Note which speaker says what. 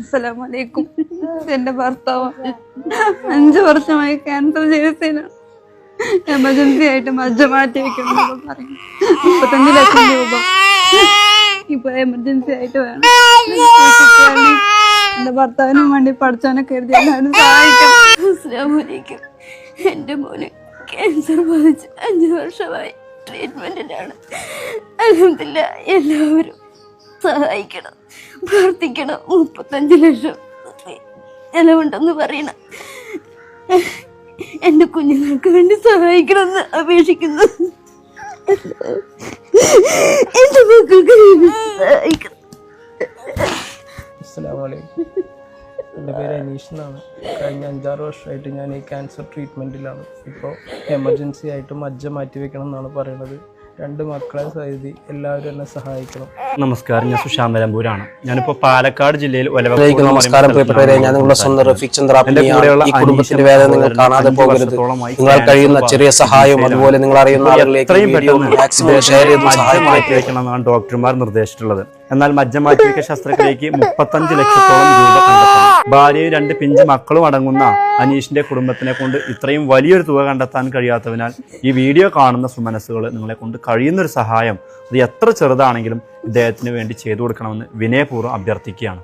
Speaker 1: അസ്സലാമലൈക്കും. എന്റെ ഭർത്താവ് അഞ്ചു വർഷമായി ക്യാൻസർ ചികിത്സയിലാണ്. എമർജൻസി ആയിട്ട് മജ്ജ മാറ്റി വെക്കണം പറയും. ലക്ഷം രൂപ. ഇപ്പൊ എമർജൻസി ആയിട്ട് വേണം. എന്റെ ഭർത്താവിനും വേണ്ടി പഠിച്ചവനെ കരുതി എല്ലാവരും സഹായിക്കാം
Speaker 2: എന്റെ എന്റെ മോന് ക്യാൻസർ ബാധിച്ച് അഞ്ചു വർഷമായി ട്രീറ്റ്മെന്റിലാണ് അലഹമില്ല എല്ലാവരും സഹായിക്കണം. പ്രാർത്ഥിക്കണം. മുപ്പത്തഞ്ച് ലക്ഷം ചെലവുണ്ടെന്ന് പറയണം. എന്റെ കുഞ്ഞുങ്ങൾക്ക് വേണ്ടി സഹായിക്കണമെന്ന് അപേക്ഷിക്കുന്നു. എന്റെ മക്കൾക്ക് സഹായിക്കണം.
Speaker 3: എന്റെ പേര് അനീഷ് എന്നാണ്. കഴിഞ്ഞ അഞ്ചാറ് വർഷമായിട്ട് ഞാൻ ഈ ക്യാൻസർ ട്രീറ്റ്മെന്റിലാണ് ഇപ്പോൾ എമർജൻസി ആയിട്ട് മജ്ജ മാറ്റി വെക്കണം എന്നാണ് പറയുന്നത്. രണ്ട് മക്കളെ സൈതി എല്ലാവരും എന്നെ സഹായിക്കണം.
Speaker 4: നമസ്കാരം ഞാൻ സുശാന്ത് നിലമ്പൂരാണ്. ഞാനിപ്പോ പാലക്കാട് ജില്ലയിൽ
Speaker 5: നമസ്കാരം പ്രിയപ്പെട്ടവരെ ഞാൻ നിങ്ങളുടെ സ്വന്തം. റഫീഖ് ചന്ദ്ര
Speaker 4: കൂടെയുള്ള
Speaker 5: ഈ കുടുംബത്തിന്റെ വേദന നിങ്ങൾ കാണാതെ പോകരുത്. നിങ്ങൾ കഴിയുന്ന ചെറിയ സഹായവും അതുപോലെ നിങ്ങൾ അറിയുന്ന ആളുകളിലേക്ക്
Speaker 4: ഡോക്ടർമാർ നിർദ്ദേശിച്ചിട്ടുള്ളത്. എന്നാൽ മജ്ജ മാറ്റിവെക്കൽ ശസ്ത്രക്രിയക്ക് മുപ്പത്തഞ്ച് ലക്ഷത്തോളം രൂപ കണ്ടെത്തണം. ഭാര്യയും രണ്ട് പിഞ്ച് മക്കളും അടങ്ങുന്ന അനീഷിന്റെ കുടുംബത്തിനെ കൊണ്ട് ഇത്രയും വലിയൊരു തുക കണ്ടെത്താൻ കഴിയാത്തതിനാൽ ഈ വീഡിയോ കാണുന്ന സുമനസ്സുകൾ നിങ്ങളെ കൊണ്ട് കഴിയുന്ന ഒരു സഹായം അത് എത്ര ചെറുതാണെങ്കിലും ഇദ്ദേഹത്തിന് വേണ്ടി ചെയ്തു കൊടുക്കണമെന്ന് വിനയപൂർവം അഭ്യർത്ഥിക്കുകയാണ്.